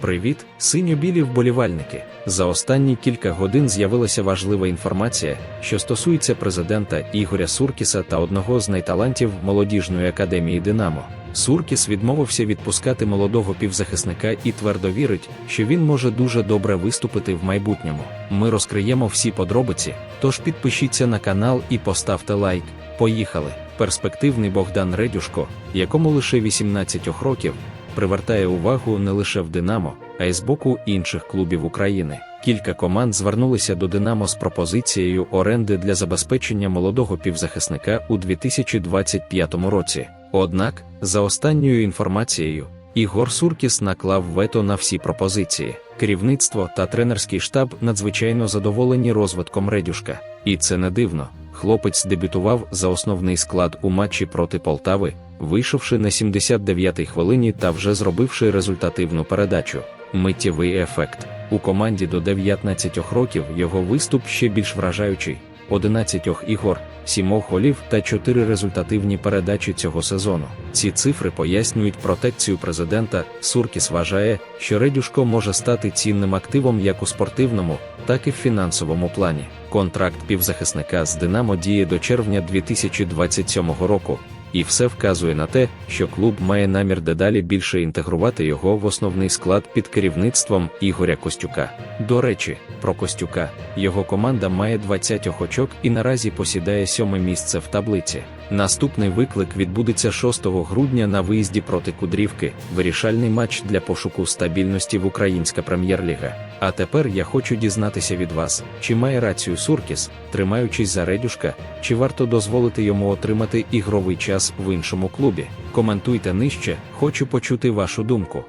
Привіт, синьо-білі вболівальники. За останні кілька годин з'явилася важлива інформація, що стосується президента Ігоря Суркіса та одного з найталантів молодіжної академії Динамо. Суркіс відмовився відпускати молодого півзахисника і твердо вірить, що він може дуже добре виступити в майбутньому. Ми розкриємо всі подробиці, тож підпишіться на канал і поставте лайк. Поїхали! Перспективний Богдан Редюшко, якому лише 18 років, привертає увагу не лише в Динамо, а й з боку інших клубів України. Кілька команд звернулися до Динамо з пропозицією оренди для забезпечення молодого півзахисника у 2025 році. Однак, за останньою інформацією, Ігор Суркіс наклав вето на всі пропозиції. Керівництво та тренерський штаб надзвичайно задоволені розвитком Редюшка, і це не дивно. Хлопець дебютував за основний склад у матчі проти Полтави, вийшовши на 79-й хвилині та вже зробивши результативну передачу. Миттєвий ефект. У команді до 19 років його виступ ще більш вражаючий: 11 ігор, 7 голів та 4 результативні передачі цього сезону. Ці цифри пояснюють протекцію президента. Суркіс вважає, що Редюшко може стати цінним активом як у спортивному, так і в фінансовому плані. Контракт півзахисника з Динамо діє до червня 2027 року, і все вказує на те, що клуб має намір дедалі більше інтегрувати його в основний склад під керівництвом Ігоря Костюка. До речі, про Костюка його команда має 20 очок і наразі посідає сьоме місце в таблиці. Наступний виклик відбудеться 6 грудня на виїзді проти Кудрівки, вирішальний матч для пошуку стабільності в Українська прем'єр-ліга. А тепер я хочу дізнатися від вас, чи має рацію Суркіс, тримаючись за Редюшка, чи варто дозволити йому отримати ігровий час в іншому клубі. Коментуйте нижче, хочу почути вашу думку.